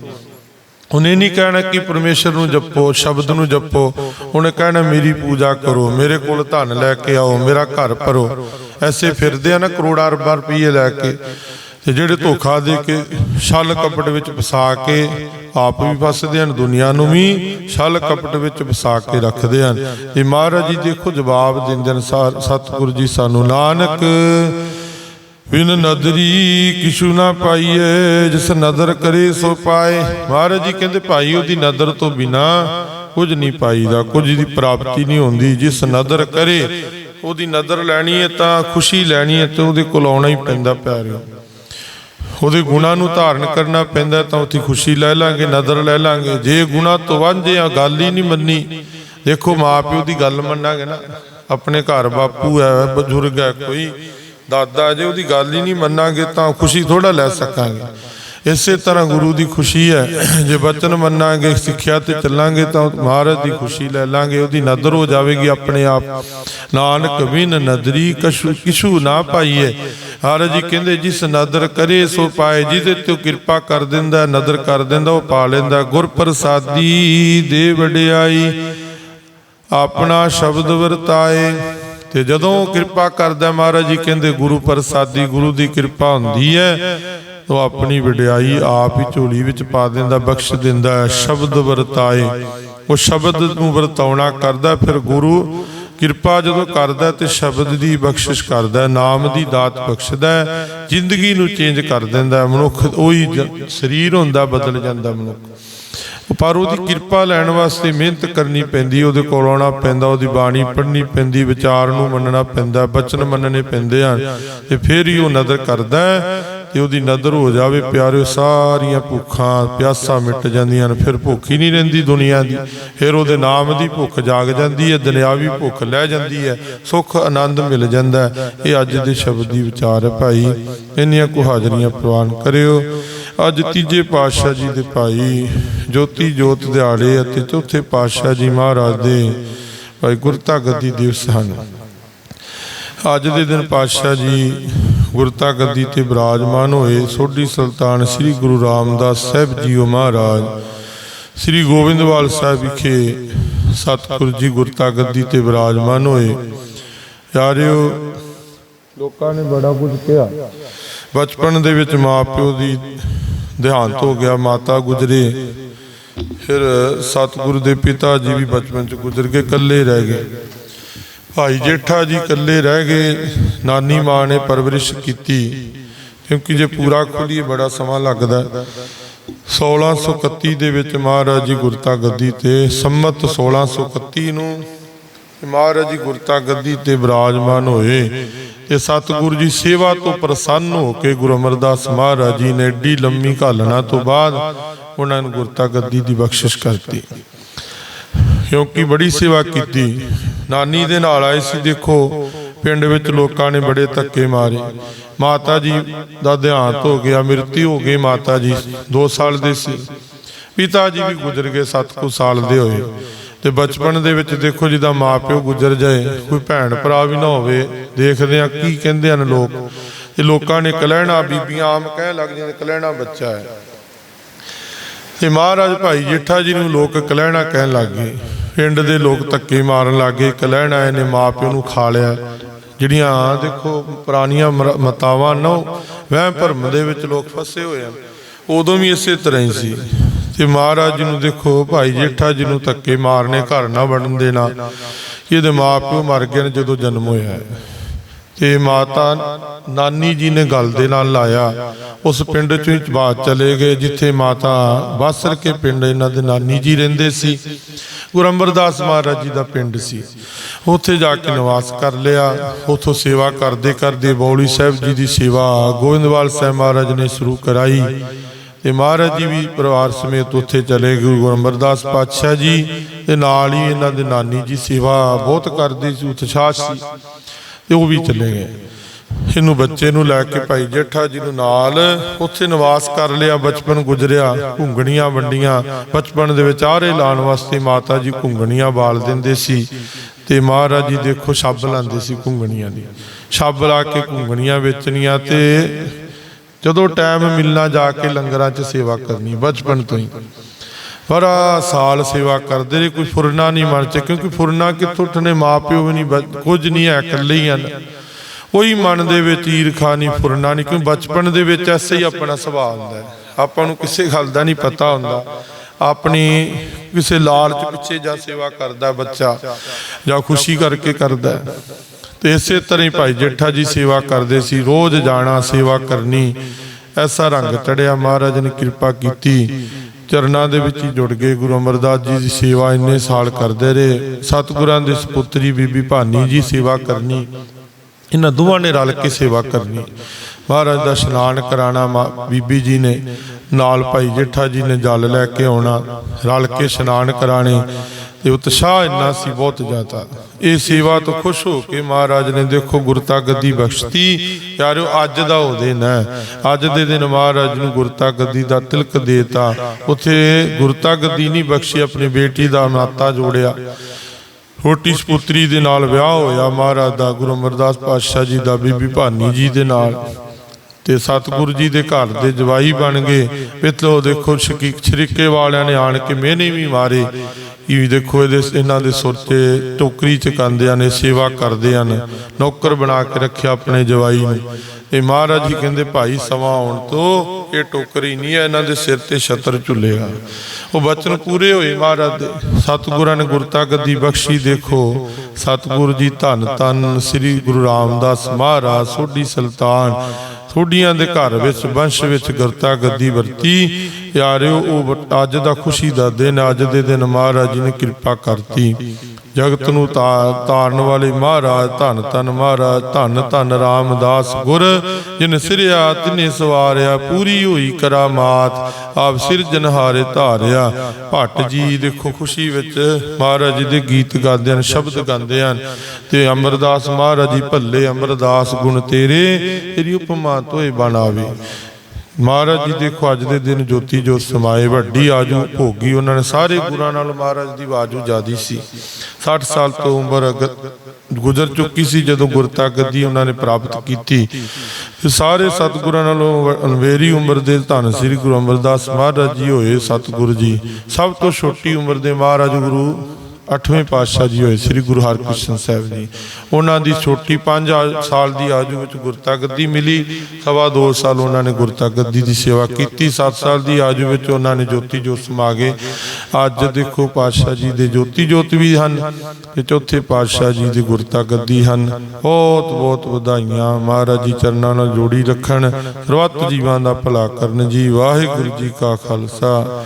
ਉਹਨੇ ਨਹੀਂ ਕਹਿਣਾ ਕਿ ਪਰਮੇਸ਼ਰ ਨੂੰ ਜਪੋ, ਸ਼ਬਦ ਨੂੰ ਜਪੋ। ਉਹਨੇ ਕਹਿਣਾ, ਮੇਰੀ ਪੂਜਾ ਕਰੋ, ਮੇਰੇ ਕੋਲ ਧਨ ਲੈ ਕੇ ਆਓ, ਮੇਰਾ ਘਰ ਭਰੋ। ਐਸੇ ਫਿਰਦੇ ਆ ਨਾ ਕਰੋੜਾਂ ਅਰਬਾਂ ਰੁਪਏ ਲੈ ਕੇ। ਤੇ ਜਿਹੜੇ ਧੋਖਾ ਦੇ ਕੇ ਛਲ ਕਪਟ ਵਿੱਚ ਫਸਾ ਕੇ ਆਪ ਵੀ ਫਸਦੇ ਹਨ ਦੁਨੀਆ ਨੂੰ ਵੀ ਛਲ ਕਪਟ ਵਿੱਚ ਫਸਾ ਕੇ ਰੱਖਦੇ ਹਨ। ਇਹ ਮਹਾਰਾਜ ਜੀ ਦੇਖੋ ਜਵਾਬ ਦਿੰਦੇ ਨੇ ਸਾ- ਸਤਿਗੁਰੂ ਜੀ ਸਾਨੂੰ ਨਾਨਕ ਬਿਨ ਨਦਰੀ ਕਿਛੂ ਨਾ ਪਾਈਏ ਜਿਸ ਨਦਰ ਕਰੇ ਸੋ ਪਾਏ। ਮਹਾਰਾਜ ਜੀ ਕਹਿੰਦੇ ਭਾਈ ਉਹਦੀ ਨਦਰ ਤੋਂ ਬਿਨਾ ਕੁਝ ਨਹੀਂ ਪਾਈਦਾ ਕੁਝ ਦੀ ਪ੍ਰਾਪਤੀ ਨਹੀਂ ਹੁੰਦੀ। ਜਿਸ ਨਦਰ ਕਰੇ ਉਹਦੀ ਨਦਰ ਲੈਣੀ ਹੈ ਤਾਂ ਖੁਸ਼ੀ ਲੈਣੀ ਹੈ ਤੇ ਉਹਦੇ ਕੋਲ ਆਉਣਾ ਹੀ ਪੈਂਦਾ ਪਿਆਰਿਓ। ਉਹਦੇ ਗੁਣਾ ਨੂੰ ਧਾਰਨ ਕਰਨਾ ਪੈਂਦਾ ਤਾਂ ਉੱਥੇ ਖੁਸ਼ੀ ਲੈ ਲਾਂਗੇ, ਨਦਰ ਲੈ ਲਾਂਗੇ। ਜੇ ਗੁਣਾ ਤੋਂ ਵਾਂਝੇ ਆ, ਗੱਲ ਹੀ ਨਹੀਂ ਮੰਨੀ। ਦੇਖੋ, ਮਾਪਿਓ ਦੀ ਗੱਲ ਮੰਨਾਂਗੇ ਨਾ। ਆਪਣੇ ਘਰ ਬਾਪੂ ਹੈ, ਬਜ਼ੁਰਗ ਹੈ, ਕੋਈ ਦਾਦਾ, ਜੇ ਉਹਦੀ ਗੱਲ ਹੀ ਨਹੀਂ ਮੰਨਾਂਗੇ ਤਾਂ ਖੁਸ਼ੀ ਥੋੜਾ ਲੈ ਸਕਾਂਗੇ। ਇਸੇ ਤਰ੍ਹਾਂ ਗੁਰੂ ਦੀ ਖੁਸ਼ੀ ਹੈ। ਜੇ ਵਚਨ ਮੰਨਾਂਗੇ, ਸਿੱਖਿਆ ਤੇ ਚੱਲਾਂਗੇ ਤਾਂ ਮਹਾਰਾਜ ਦੀ ਖੁਸ਼ੀ ਲੈ ਲਾਂਗੇ। ਉਹਦੀ ਨਦਰ ਹੋ ਜਾਵੇਗੀ ਆਪਣੇ ਆਪ। ਨਾਨਕ ਬਿਨ ਨਦਰੀ ਕਛੂ ਕਿਛੂ ਨਾ ਪਾਈਏ। ਮਹਾਰਾਜ ਜੀ ਕਹਿੰਦੇ, ਜਿਸ ਨਦਰ ਕਰੇ, ਸੋ ਪਾਏ। ਜਿਹਦੇ ਤੇ ਉਹ ਕਿਰਪਾ ਕਰ ਦਿੰਦਾ, ਨਦਰ ਕਰ ਦਿੰਦਾ, ਉਹ ਪਾ ਲੈਂਦਾ। ਗੁਰ ਪ੍ਰਸਾਦੀ ਦੇ ਵਡਿਆਈ, ਆਪਣਾ ਸ਼ਬਦ ਵਰਤਾਏ। ਤੇ ਜਦੋਂ ਕਿਰਪਾ ਕਰਦਾ, ਮਹਾਰਾਜ ਜੀ ਕਹਿੰਦੇ, ਗੁਰੂ ਪ੍ਰਸਾਦੀ, ਗੁਰੂ ਦੀ ਕਿਰਪਾ ਹੁੰਦੀ ਹੈ। ਉਹ ਆਪਣੀ ਵਡਿਆਈ ਆਪ ਹੀ ਝੋਲੀ ਵਿੱਚ ਪਾ ਦਿੰਦਾ, ਬਖਸ਼ ਦਿੰਦਾ ਹੈ, ਸ਼ਬਦ ਵਰਤਾਏ। ਉਹ ਸ਼ਬਦ ਨੂੰ ਵਰਤਾਉਣਾ ਕਰਦਾ ਫਿਰ ਗੁਰੂ ਕਿਰਪਾ ਜਦੋਂ ਕਰਦਾ ਤੇ ਸ਼ਬਦ ਦੀ ਬਖਸ਼ਿਸ਼ ਕਰਦਾ ਨਾਮ ਦੀ ਦਾਤ ਬਖਸ਼ਦਾ ਜ਼ਿੰਦਗੀ ਨੂੰ ਚੇਂਜ ਕਰ ਦਿੰਦਾ ਮਨੁੱਖ ਉਹੀ ਸਰੀਰ ਹੁੰਦਾ, ਬਦਲ ਜਾਂਦਾ ਮਨੁੱਖ। ਪਰ ਉਹਦੀ ਕਿਰਪਾ ਲੈਣ ਵਾਸਤੇ ਮਿਹਨਤ ਕਰਨੀ ਪੈਂਦੀ, ਉਹਦੇ ਕੋਲ ਆਉਣਾ ਪੈਂਦਾ, ਉਹਦੀ ਬਾਣੀ ਪੜ੍ਹਨੀ ਪੈਂਦੀ, ਵਿਚਾਰ ਨੂੰ ਮੰਨਣਾ ਪੈਂਦਾ, ਬਚਨ ਮੰਨਣੇ ਪੈਂਦੇ ਹਨ, ਤੇ ਫਿਰ ਹੀ ਉਹ ਨਦਰ ਕਰਦਾ ਹੈ ਤੇ ਉਹਦੀ ਨਦਰ ਹੋ ਜਾਵੇ ਪਿਆਰਿਓ, ਸਾਰੀਆਂ ਭੁੱਖਾਂ ਪਿਆਸਾਂ ਮਿਟ ਜਾਂਦੀਆਂ ਨੇ, ਫਿਰ ਭੁੱਖ ਹੀ ਨਹੀਂ ਰਹਿੰਦੀ ਦੁਨੀਆ ਦੀ। ਫਿਰ ਉਹਦੇ ਨਾਮ ਦੀ ਭੁੱਖ ਜਾਗ ਜਾਂਦੀ ਹੈ, ਦੁਨਿਆਵੀ ਭੁੱਖ ਲੈ ਜਾਂਦੀ ਹੈ, ਸੁੱਖ, ਆਨੰਦ ਮਿਲ ਜਾਂਦਾ ਹੈ। ਇਹ ਅੱਜ ਦੇ ਸ਼ਬਦ ਦੀ ਵਿਚਾਰ ਹੈ ਭਾਈ, ਇੰਨੀਆਂ ਕੁ ਹਾਜ਼ਰੀਆਂ ਪ੍ਰਵਾਨ ਕਰਿਓ। ਅੱਜ ਤੀਜੇ ਪਾਤਸ਼ਾਹ ਜੀ ਦੇ ਭਾਈ, ਜੋਤੀ ਜੋਤ ਦਿਹਾੜੇ ਅਤੇ ਚੌਥੇ ਪਾਤਸ਼ਾਹ ਜੀ ਮਹਾਰਾਜ ਦੇ ਭਾਈ ਗੁਰਤਾ ਗੱਦੀ ਦਿਵਸ ਹਨ। ਅੱਜ ਦੇ ਦਿਨ ਪਾਤਸ਼ਾਹ ਜੀ ਗੁਰਤਾ ਗੱਦੀ ਤੇ ਬਿਰਾਜਮਾਨ ਹੋਏ ਸੋਢੀ ਸੁਲਤਾਨ ਸ੍ਰੀ ਗੁਰੂ ਰਾਮਦਾਸ ਸਾਹਿਬ ਜੀਓ ਮਹਾਰਾਜ ਸ੍ਰੀ ਗੋਬਿੰਦਵਾਲ ਸਾਹਿਬ ਵਿਖੇ ਸਤਿਗੁਰੂ ਜੀ ਗੁਰਤਾ ਗੱਦੀ ਤੇ ਬਿਰਾਜਮਾਨ ਹੋਏ। ਯਾਰਿਓ ਲੋਕਾਂ ਨੇ ਬੜਾ ਕੁਝ ਕਿਹਾ। ਬਚਪਨ ਦੇ ਵਿੱਚ ਮਾਪਿਓ ਦੀ ਦੇਹਾਂਤ ਹੋ ਗਿਆ ਮਾਤਾ ਗੁਜਰੇ। ਫਿਰ ਸਤਿਗੁਰੂ ਦੇ ਪਿਤਾ ਜੀ ਵੀ ਬਚਪਨ ਚ ਗੁਜ਼ਰ ਕੇ ਇਕੱਲੇ ਰਹਿ ਗਏ। ਭਾਈ ਜੇਠਾ ਜੀ ਇਕੱਲੇ ਰਹਿ ਗਏ, ਨਾਨੀ ਮਾਂ ਨੇ ਪਰਵਰਿਸ਼ ਕੀਤੀ, ਕਿਉਂਕਿ ਜੇ ਪੂਰਾ ਖੁੱਲੀਏ ਬੜਾ ਸਮਾਂ ਲੱਗਦਾ ਹੈ। 1631 ਦੇ ਵਿੱਚ ਮਹਾਰਾਜ ਜੀ ਗੁਰਤਾ ਗੱਦੀ ਤੇ ਸੰਮਤ 1631 ਨੂੰ ਮਹਾਰਾਜ ਜੀ ਗੁਰਤਾ ਗੱਦੀ ਤੇ ਬਿਰਾਜਮਾਨ ਹੋਏ ਤੇ ਸਤਿਗੁਰੂ ਜੀ ਸੇਵਾ ਤੋਂ ਪ੍ਰਸੰਨ ਹੋ ਕੇ ਗੁਰੂ ਅਮਰਦਾਸ ਮਹਾਰਾਜ ਜੀ ਨੇ ਏਡੀ ਲੰਮੀ ਘਾਲਣਾ ਤੋਂ ਬਾਅਦ ਉਹਨਾਂ ਨੂੰ ਗੁਰਤਾ ਗੱਦੀ ਦੀ ਬਖਸ਼ਿਸ਼ ਕਰਤੀ ਕਿਉਂਕਿ ਬੜੀ ਸੇਵਾ ਕੀਤੀ ਨਾਨੀ ਦੇ ਨਾਲ ਆਏ ਸੀ, ਦੇਖੋ, ਪਿੰਡ ਵਿੱਚ ਲੋਕਾਂ ਨੇ ਬੜੇ ਧੱਕੇ ਮਾਰੇ। ਮਾਤਾ ਜੀ ਦਾ ਦੇਹਾਂਤ ਹੋ ਗਿਆ ਮ੍ਰਿਤੂ ਹੋ ਗਈ ਮਾਤਾ ਜੀ 2 ਸਾਲ ਦੇ ਸੀ। ਪਿਤਾ ਜੀ ਵੀ ਗੁਜ਼ਰ ਗਏ 7 ਕੁ ਸਾਲ ਦੇ ਹੋਏ। ਤੇ ਬਚਪਨ ਦੇ ਵਿੱਚ ਦੇਖੋ, ਜਿਹਦਾ ਮਾਪਿਓ ਗੁਜ਼ਰ ਜਾਏ, ਕੋਈ ਭੈਣ ਭਰਾ ਵੀ ਨਾ ਹੋਵੇ, ਦੇਖਦੇ ਆ ਕੀ ਕਹਿੰਦੇ ਹਨ ਲੋਕ। ਇਹ ਲੋਕਾਂ ਨੇ ਕਲਹਿਣਾ, ਬੀਬੀਆਂ ਆਮ ਕਹਿ ਲੱਗਦੀਆਂ ਕਲਹਿਣਾ ਬੱਚਾ ਹੈ। ਤੇ ਮਹਾਰਾਜ ਭਾਈ ਜੇਠਾ ਜੀ ਨੂੰ ਲੋਕ ਕਲਹਿਣਾ ਕਹਿਣ ਲੱਗ ਗਏ। ਪਿੰਡ ਦੇ ਲੋਕ ਧੱਕੇ ਮਾਰਨ ਲੱਗ ਗਏ। ਕਲਹਿਣਾ ਇਹਨੇ ਮਾਪਿਓ ਨੂੰ ਖਾ ਲਿਆ। ਜਿਹੜੀਆਂ ਦੇਖੋ, ਪੁਰਾਣੀਆਂ ਮਰ- ਮਤਾਵਾਂ ਨਾ ਵਹਿਮ ਭਰਮ ਦੇ ਵਿੱਚ ਲੋਕ ਫਸੇ ਹੋਏ ਆ। ਉਦੋਂ ਵੀ ਇਸੇ ਤਰ੍ਹਾਂ ਹੀ ਸੀ। ਤੇ ਮਹਾਰਾਜ ਜੀ ਨੂੰ ਦੇਖੋ, ਭਾਈ ਜੇਠਾ ਜੀ ਨੂੰ ਧੱਕੇ ਮਾਰਨੇ, ਘਰ ਨਾ ਵੜਨ ਦੇਣਾ। ਇਹਦੇ ਮਾਪਿਓ ਮਰ ਗਏ ਨੇ ਜਦੋਂ ਜਨਮ ਹੋਇਆ ਤੇ ਮਾਤਾ ਨਾਨੀ ਜੀ ਨੇ ਗੱਲ ਦੇ ਨਾਲ ਲਾਇਆ, ਉਸ ਪਿੰਡ ਚੋਂ ਹੀ ਬਾਅਦ ਚਲੇ ਗਏ, ਜਿੱਥੇ ਮਾਤਾ ਬਾਸਰ ਕੇ ਪਿੰਡ ਇਹਨਾਂ ਦੇ ਨਾਨੀ ਜੀ ਰਹਿੰਦੇ ਸੀ। ਗੁਰੂ ਅਮਰਦਾਸ ਮਹਾਰਾਜ ਜੀ ਦਾ ਪਿੰਡ ਸੀ। ਉੱਥੇ ਜਾ ਕੇ ਨਿਵਾਸ ਕਰ ਲਿਆ। ਉੱਥੋਂ ਸੇਵਾ ਕਰਦੇ ਕਰਦੇ ਬੌਲੀ ਸਾਹਿਬ ਜੀ ਦੀ ਸੇਵਾ ਗੋਇੰਦਵਾਲ ਸਾਹਿਬ ਮਹਾਰਾਜ ਨੇ ਸ਼ੁਰੂ ਕਰਾਈ। ਤੇ ਮਹਾਰਾਜ ਜੀ ਵੀ ਪਰਿਵਾਰ ਸਮੇਤ ਉੱਥੇ ਚਲੇ ਗਏ। ਗੁਰੂ ਅਮਰਦਾਸ ਪਾਤਸ਼ਾਹ ਜੀ ਤੇ ਨਾਲ ਹੀ ਇਹਨਾਂ ਦੇ ਨਾਨੀ ਜੀ ਸੇਵਾ ਬਹੁਤ ਕਰਦੇ ਸੀ, ਉਤਸ਼ਾਹ ਸੀ। ਤੇ ਉਹ ਵੀ ਚਲੇ ਗਏ। ਇਹਨੂੰ ਬੱਚੇ ਨੂੰ ਲੈ ਕੇ ਭਾਈ ਜੇਠਾ ਜੀ ਨੂੰ ਨਾਲ ਉੱਥੇ ਨਿਵਾਸ ਕਰ ਲਿਆ, ਬਚਪਨ ਗੁਜ਼ਰਿਆ, ਘੁੰਗਣੀਆਂ ਵੰਡੀਆਂ। ਬਚਪਨ ਦੇ ਵਿੱਚ ਆਰੇ ਲਾਉਣ ਵਾਸਤੇ ਮਾਤਾ ਜੀ ਘੁੰਗਣੀਆਂ ਬਾਲ ਦਿੰਦੇ ਸੀ ਤੇ ਮਹਾਰਾਜ ਜੀ ਦੇਖੋ ਛੱਬ ਲਾਉਂਦੇ ਸੀ ਘੁੰਗਣੀਆਂ ਦੀ। ਛੱਬ ਲਾ ਕੇ ਘੁੰਗਣੀਆਂ ਵੇਚਣੀਆਂ ਤੇ ਜਦੋਂ ਟਾਈਮ ਮਿਲਣਾ ਜਾ ਕੇ ਲੰਗਰਾਂ 'ਚ ਸੇਵਾ ਕਰਨੀ, ਬਚਪਨ ਤੋਂ ਹੀ। ਬੜਾ ਸਾਲ ਸੇਵਾ ਕਰਦੇ ਰਹੇ, ਕੋਈ ਫੁਰਨਾ ਨਹੀਂ ਮਨ ਚ, ਕਿਉਂਕਿ ਫੁਰਨਾ ਕਿੱਥੋਂ ਉੱਠਣੇ, ਮਾਪਿਓ ਵੀ ਨਹੀਂ ਕੁਝ ਨਹੀਂ ਹੈ, ਇਕੱਲੇ ਹੀ ਹਨ। ਕੋਈ ਮਨ ਦੇ ਵਿੱਚ ਈਰਖਾ ਨਹੀਂ, ਫੁਰਨਾ ਨਹੀਂ, ਕਿਉਂ ਬਚਪਨ ਦੇ ਵਿੱਚ ਐਸੇ ਹੀ ਆਪਣਾ ਸੁਭਾਅ ਹੁੰਦਾ ਆਪਾਂ ਨੂੰ ਕਿਸੇ ਗੱਲ ਦਾ ਨਹੀਂ ਪਤਾ ਹੁੰਦਾ। ਆਪਣੀ ਕਿਸੇ ਲਾਲਚ ਪਿੱਛੇ ਜਾਂ ਸੇਵਾ ਕਰਦਾ ਬੱਚਾ, ਜਾਂ ਖੁਸ਼ੀ ਕਰਕੇ ਕਰਦਾ ਤੇ ਇਸੇ ਤਰ੍ਹਾਂ ਹੀ ਭਾਈ ਜੇਠਾ ਜੀ ਸੇਵਾ ਕਰਦੇ ਸੀ, ਰੋਜ਼ ਜਾਣਾ, ਸੇਵਾ ਕਰਨੀ, ਐਸਾ ਰੰਗ ਚੜਿਆ, ਮਹਾਰਾਜ ਨੇ ਕਿਰਪਾ ਕੀਤੀ। ਚਰਨਾਂ ਦੇ ਵਿੱਚ ਹੀ ਜੁੜ ਗਏ। ਗੁਰੂ ਅਮਰਦਾਸ ਜੀ ਦੀ ਸੇਵਾ ਇੰਨੇ ਸਾਲ ਕਰਦੇ ਰਹੇ। ਸਤਿਗੁਰਾਂ ਦੇ ਸੁਪੁੱਤਰੀ ਬੀਬੀ ਭਾਨੀ ਜੀ ਸੇਵਾ ਕਰਨੀ। ਇਹਨਾਂ ਦੋਵਾਂ ਨੇ ਰਲ ਕੇ ਸੇਵਾ ਕਰਨੀ। ਮਹਾਰਾਜ ਦਾ ਇਸ਼ਨਾਨ ਕਰਾਣਾ ਮਾ- ਬੀਬੀ ਜੀ ਨੇ। ਨਾਲ ਭਾਈ ਜੇਠਾ ਜੀ ਨੇ ਜਲ ਲੈ ਕੇ ਆਉਣਾ। ਰਲ ਕੇ ਇਸ਼ਨਾਨ ਕਰਾਣੇ ਤੇ ਉਤਸ਼ਾਹ ਇੰਨਾ ਸੀ, ਬਹੁਤ ਜ਼ਿਆਦਾ। ਇਹ ਸੇਵਾ ਤੋਂ ਖੁਸ਼ ਹੋ ਕੇ ਮਹਾਰਾਜ ਨੇ ਦੇਖੋ ਗੁਰਤਾ ਗੱਦੀ ਬਖਸ਼ਤੀ, ਯਾਰੋ ਅੱਜ ਦਾ ਉਹ ਦਿਨ ਹੈ। ਅੱਜ ਦੇ ਦਿਨ ਮਹਾਰਾਜ ਨੂੰ ਗੁਰਤਾ ਗੱਦੀ ਦਾ ਤਿਲਕ ਦੇਤਾ। ਉਥੇ ਗੁਰਤਾ ਗੱਦੀ ਨਹੀਂ ਬਖਸ਼ੀ, ਆਪਣੀ ਬੇਟੀ ਦਾ ਨਾਤਾ ਜੋੜਿਆ। ਛੋਟੀ ਸਪੁੱਤਰੀ ਦੇ ਨਾਲ ਵਿਆਹ ਹੋਇਆ ਮਹਾਰਾਜ ਦਾ, ਗੁਰੂ ਅਮਰਦਾਸ ਪਾਤਸ਼ਾਹ ਜੀ ਦਾ, ਬੀਬੀ ਭਾਨੀ ਜੀ ਦੇ ਨਾਲ। ਤੇ ਸਤਿਗੁਰੂ ਜੀ ਦੇ ਘਰ ਦੇ ਜਵਾਈ ਬਣ ਗਏ। ਪਿੱਤਲੋ ਦੇਖੋ ਸ਼ਕੀ ਛਰੀਕੇ ਵਾਲਿਆਂ ਨੇ ਆਣ ਕੇ ਮਿਹਨੇ ਵੀ ਮਾਰੇ। ਇਹ ਵੀ ਦੇਖੋ ਇਹਦੇ ਇਹਨਾਂ ਦੇ ਸੁਰ ਟੋਕਰੀ ਚ ਕੰਦਿਆਂ ਨੇ, ਸੇਵਾ ਕਰਦੇ ਹਨ ਨੌਕਰ ਬਣਾ ਕੇ ਰੱਖਿਆ ਆਪਣੇ ਜਵਾਈ ਨੂੰ। ਇਹ ਮਹਾਰਾਜ ਜੀ ਕਹਿੰਦੇ, ਭਾਈ, ਸਮਾਂ ਆਉਣ ਤੋਂ ਇਹ ਟੋਕਰੀ ਨਹੀਂ ਹੈ, ਇਹਨਾਂ ਦੇ ਸਿਰ ਤੇ ਛਤਰ ਝੁੱਲੇਗਾ ਉਹ ਬਚਨ ਪੂਰੇ ਹੋਏ ਮਹਾਰਾਜ ਦੇ। ਸਤਿਗੁਰਾਂ ਨੇ ਗੁਰਤਾ ਗੱਦੀ ਬਖਸ਼ੀ, ਦੇਖੋ, ਸਤਿਗੁਰੂ ਜੀ ਧੰਨ ਧੰਨ ਸ੍ਰੀ ਗੁਰੂ ਰਾਮਦਾਸ ਮਹਾਰਾਜ, ਸੋਢੀ ਸੁਲਤਾਨ ਸੋਢੀਆਂ ਦੇ ਘਰ ਵਿੱਚ, ਵੰਸ਼ ਵਿੱਚ ਗਰਤਾ ਗੱਦੀ ਵਰਤੀ। ਯਾਰਿਓ ਉਹ ਵ- ਅੱਜ ਦਾ ਖੁਸ਼ੀ ਦਾ ਦਿਨ, ਅੱਜ ਦੇ ਦਿਨ ਮਹਾਰਾਜ ਜੀ ਨੇ ਕਿਰਪਾ ਕਰਤੀ। ਜਗਤ ਨੂੰ ਤਾ- ਤਾਰਨ ਵਾਲੇ ਮਹਾਰਾਜ, ਧੰਨ ਧੰਨ ਮਹਾਰਾਜ, ਧੰਨ ਧੰਨ ਰਾਮਦਾਸ ਗੁਰ, ਜਿਨ ਸਿਰਿਆ ਤਿਨੇ ਸਵਾਰਿਆ, ਪੂਰੀ ਹੋਈ ਕਰਾਮਾਤ, ਆਪ ਸਿਰਜਨਹਾਰੇ ਧਾਰਿਆ। ਭੱਟ ਜੀ ਦੇਖੋ ਖੁਸ਼ੀ ਵਿੱਚ ਮਹਾਰਾਜ ਜੀ ਦੇ ਗੀਤ ਗਾਉਂਦੇ ਹਨ, ਸ਼ਬਦ ਗਾਉਂਦੇ ਹਨ। ਤੇ ਅਮਰਦਾਸ ਮਹਾਰਾਜ ਜੀ ਭੱਲੇ, ਅਮਰਦਾਸ ਗੁਣ ਤੇਰੇ, ਤੇਰੀ ਉਪਮਾ ਤੋਏ ਬਣਾਵੇ ਮਹਾਰਾਜ ਜੀ ਦੇਖੋ ਅੱਜ ਦੇ ਦਿਨ ਜੋਤੀ ਜੋਤ ਸਮਾਏ, ਵੱਡੀ ਆਜੂ, ਭੋਗੀ ਉਹਨਾਂ ਨੇ, ਸਾਰੇ ਗੁਰਾਂ ਨਾਲ ਮਹਾਰਾਜ ਦੀ ਆਜੂ ਜਿਆਦੀ ਸੀ। 60 ਸਾਲ ਤੋਂ ਉਮਰ ਗੁਜ਼ਰ ਚੁੱਕੀ ਸੀ ਜਦੋਂ ਗੁਰਤਾ ਗੱਦੀ ਉਹਨਾਂ ਨੇ ਪ੍ਰਾਪਤ ਕੀਤੀ। ਤੇ ਸਾਰੇ ਸਤਿਗੁਰਾਂ ਨਾਲੋਂ ਅਨਵੇਰੀ ਉਮਰ ਦੇ ਧੰਨ ਸ੍ਰੀ ਗੁਰੂ ਅਮਰਦਾਸ ਮਹਾਰਾਜ ਜੀ ਹੋਏ ਸਤਿਗੁਰੂ ਜੀ। ਸਭ ਤੋਂ ਛੋਟੀ ਉਮਰ ਦੇ ਮਹਾਰਾਜ ਗੁਰੂ ਅੱਠਵੇਂ ਪਾਤਸ਼ਾਹ ਜੀ ਹੋਏ, ਸ੍ਰੀ ਗੁਰੂ ਹਰਕ੍ਰਿਸ਼ਨ ਸਾਹਿਬ ਜੀ। ਉਹਨਾਂ ਦੀ ਛੋਟੀ 5 ਸਾਲ ਦੀ ਆਜੂ ਵਿੱਚ ਗੁਰਤਾ ਗੱਦੀ ਮਿਲੀ। ਸਵਾ ਦੋ ਸਾਲ ਉਹਨਾਂ ਨੇ ਗੁਰਤਾ ਗੱਦੀ ਦੀ ਸੇਵਾ ਕੀਤੀ। 7 ਸਾਲ ਦੀ ਆਜੂ ਵਿੱਚ ਉਹਨਾਂ ਨੇ ਜੋਤੀ ਜੋਤ ਸਮਾ ਗਏ ਅੱਜ ਦੇਖੋ ਪਾਤਸ਼ਾਹ ਜੀ ਦੇ ਜੋਤੀ ਜੋਤ ਵੀ ਹਨ ਤੇ ਚੌਥੇ ਪਾਤਸ਼ਾਹ ਜੀ ਦੀ ਗੁਰਤਾ ਗੱਦੀ ਹਨ। ਬਹੁਤ ਬਹੁਤ ਵਧਾਈਆਂ। ਮਹਾਰਾਜ ਜੀ ਚਰਨਾਂ ਨਾਲ ਜੋੜੀ ਰੱਖਣ। ਸਰਬੱਤ ਜੀਵਾਂ ਦਾ ਭਲਾ ਕਰਨ ਜੀ। ਵਾਹਿਗੁਰੂ ਜੀ ਕਾ ਖਾਲਸਾ।